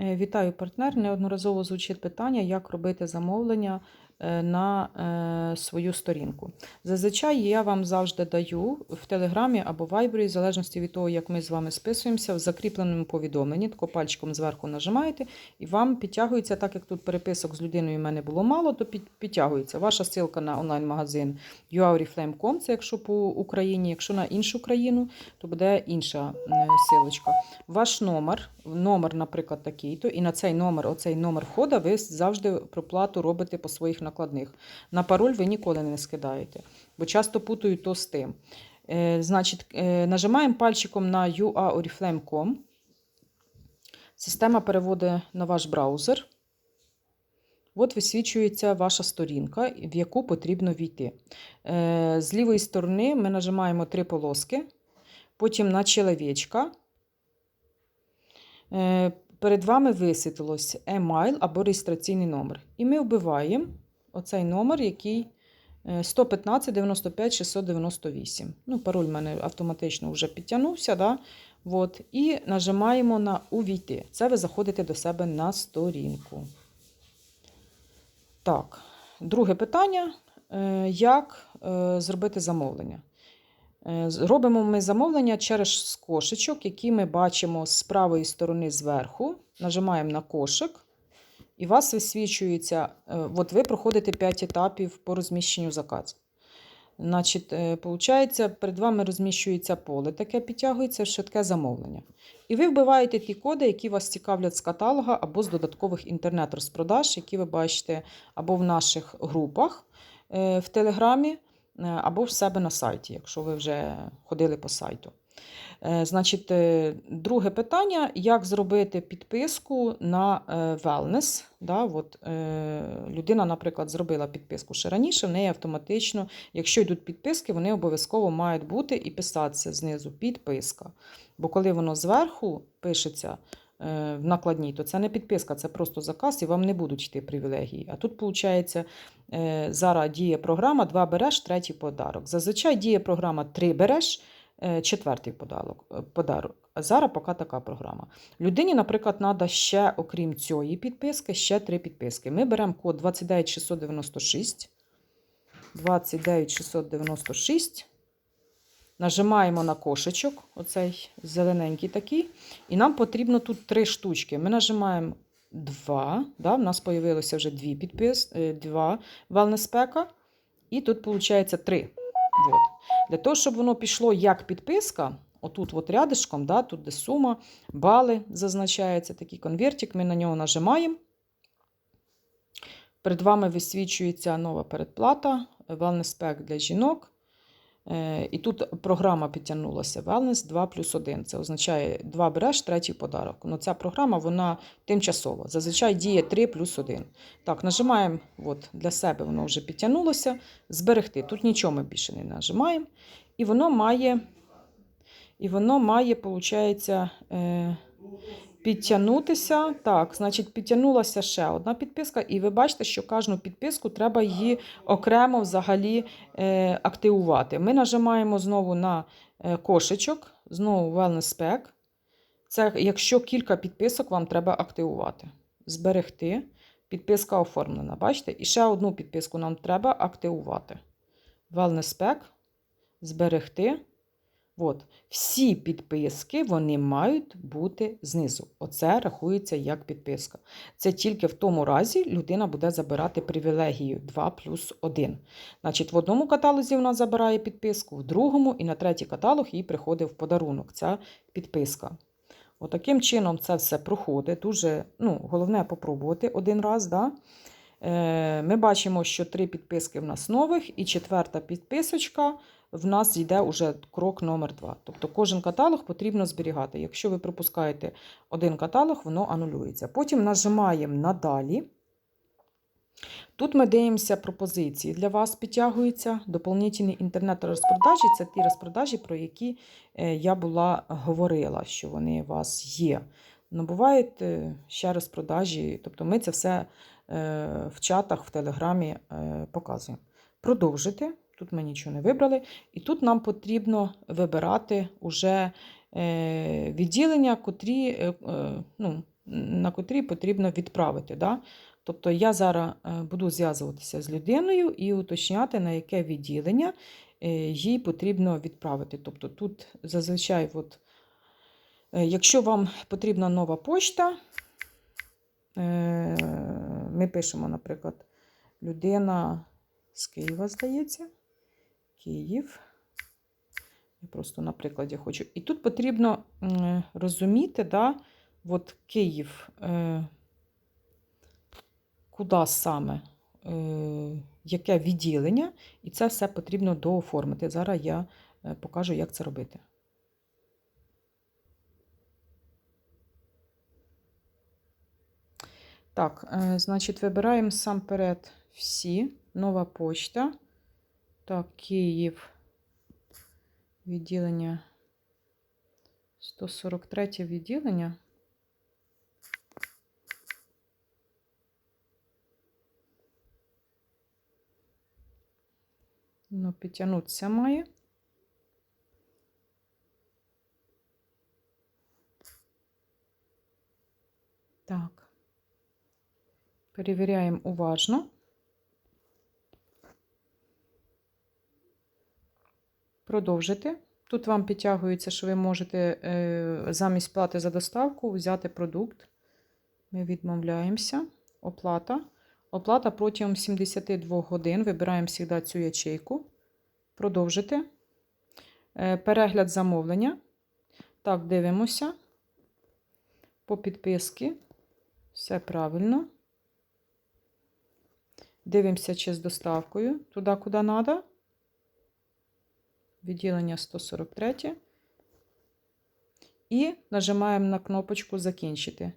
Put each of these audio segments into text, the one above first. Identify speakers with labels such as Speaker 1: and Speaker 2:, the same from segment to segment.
Speaker 1: Е, Вітаю партнер. Неодноразово звучить питання, як робити замовлення на е, свою сторінку. Зазвичай я вам завжди даю в Телеграмі або Вайбері, в залежності від того, як ми з вами списуємося, в закріпленому повідомленні, тако пальчиком зверху нажимаєте, і вам підтягується, так як тут переписок з людиною в мене було мало, то підтягується ваша ссылка на онлайн-магазин UAuriflame.com, це якщо по Україні, якщо на іншу країну, то буде інша е, силочка. Ваш номер, номер, наприклад, такий-то, і на цей номер, оцей номер входа, ви завжди проплату робите по своїх накладних. На пароль ви ніколи не скидаєте, бо часто путають то з тим. Е, значить, е, нажимаємо пальчиком на UAoriflame.com. Система переводить на ваш браузер. От висвічується ваша сторінка, в яку потрібно війти. Е, З лівої сторони ми нажимаємо три полоски, потім на чоловічка. Перед вами висвітилось емайл або реєстраційний номер. І ми вбиваємо оцей номер, який е, 115 95 698. Ну, пароль в мене автоматично вже підтягнувся. Да? От. І нажимаємо на Увійти. Це ви заходите до себе на сторінку. Так, друге питання: Е, як е, зробити замовлення? Е, Робимо ми замовлення через кошечок, які ми бачимо з правої сторони зверху. Нажимаємо на кошик, і вас висвічується, е, от ви проходите 5 етапів по розміщенню заказу. Значить, виходить, перед вами розміщується поле, таке підтягується швидке замовлення. І ви вбиваєте ті коди, які вас цікавлять з каталога або з додаткових інтернет-розпродаж, які ви бачите або в наших групах е, в Телеграмі, е, або в себе на сайті, якщо ви вже ходили по сайту. Е, Значить, е, друге питання: як зробити підписку на е, wellness? Да, от, людина, наприклад, зробила підписку ще раніше, в неї автоматично, якщо йдуть підписки, вони обов'язково мають бути і писатися знизу підписка. Бо коли воно зверху пишеться в накладній, то це не підписка, це просто заказ, і вам не будуть йти привілегії. А тут, виходить, зараз діє програма, два береш, третій подарок. Зазвичай діє програма три береш, четвертий подарок. е, подарок. Зараз поки така програма. Людині, наприклад, треба ще, окрім цієї підписки, ще три підписки. Ми беремо код 29696. 29696. Нажимаємо на кошечок, оцей зелененький такий. І нам потрібно тут три штучки. Ми нажимаємо два. Да, в нас з'явилося вже дві підпис, е, два wellness-пека. І тут, виходить, три. От. Для того, щоб воно пішло як підписка, отут от рядишком, да, тут де сума, бали зазначається, такий конвертик, ми на нього нажимаємо. Перед вами висвічується нова передплата, wellness pack для жінок. Е, І тут програма підтягнулася Wellness 2 плюс 1. Це означає 2 береш, третій подарок. Ну, ця програма вона тимчасова. Зазвичай діє 3 плюс 1. Так, нажимаємо от, для себе, воно вже підтягнулося. Зберегти. Тут нічого ми більше не нажимаємо. І воно має, і воно має, виходить, підтягнутися. Так, значить, підтягнулася ще одна підписка, і ви бачите, що кожну підписку треба її окремо взагалі е, активувати. Ми нажимаємо знову на е, кошечок, знову Wellness Pack. Це якщо кілька підписок вам треба активувати. Зберегти. Підписка оформлена. Бачите? І ще одну підписку нам треба активувати. Wellness Pack. Зберегти. От. Всі підписки вони мають бути знизу. Оце рахується як підписка. Це тільки в тому разі людина буде забирати привілегію 2 плюс 1. Значить, в одному каталозі вона забирає підписку, в другому і на третій каталог їй приходить в подарунок ця підписка. Отаким чином це все проходить. Дуже, ну, головне попробувати один раз. Да? Е, Ми бачимо, що три підписки в нас нових, і четверта підписочка в нас йде уже крок номер два. Тобто кожен каталог потрібно зберігати. Якщо ви пропускаєте один каталог, воно анулюється. Потім нажимаємо надалі. Тут ми дивимося пропозиції. Для вас підтягуються доповнительні інтернет-розпродажі. Це ті розпродажі, про які е, я була говорила, що вони у вас є. Ну, бувають е, ще розпродажі, тобто ми це все е, в чатах, в Телеграмі показуємо. Продовжити. Тут ми нічого не вибрали. І тут нам потрібно вибирати уже е, відділення, котрі е, е, ну, на котрій потрібно відправити. Да? Тобто я зараз буду зв'язуватися з людиною і уточняти, на яке відділення їй потрібно відправити. Тобто тут зазвичай, от, якщо вам потрібна нова почта, ми пишемо, наприклад, людина з Києва, здається. Київ. Я просто на прикладі хочу. І тут потрібно розуміти, да, от Київ, е, куди саме, е, яке відділення, і це все потрібно дооформити. Зараз я е, покажу, як це робити. Так, значить, вибираємо сам перед всі. Нова почта. Так, Київ. Відділення. 143 відділення. Ну, підтягнутися має. Так. Перевіряємо уважно. Продовжити. Тут вам підтягується, що ви можете е, замість плати за доставку взяти продукт. Ми відмовляємося. Оплата. Оплата протягом 72 годин. Вибираємо завжди цю ячейку. Продовжити. Е, перегляд замовлення. Так, дивимося. По підписки. Все правильно. Дивимося, чи з доставкою туди, куди треба. Відділення 143. І нажимаємо на кнопочку Закінчити.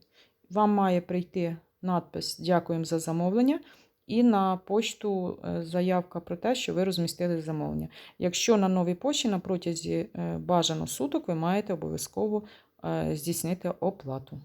Speaker 1: Вам має прийти надпис Дякуємо за замовлення. І на почту е, заявка про те, що ви розмістили замовлення. Якщо на новій почті на протязі е, бажано суток, ви маєте обов'язково е, здійснити оплату.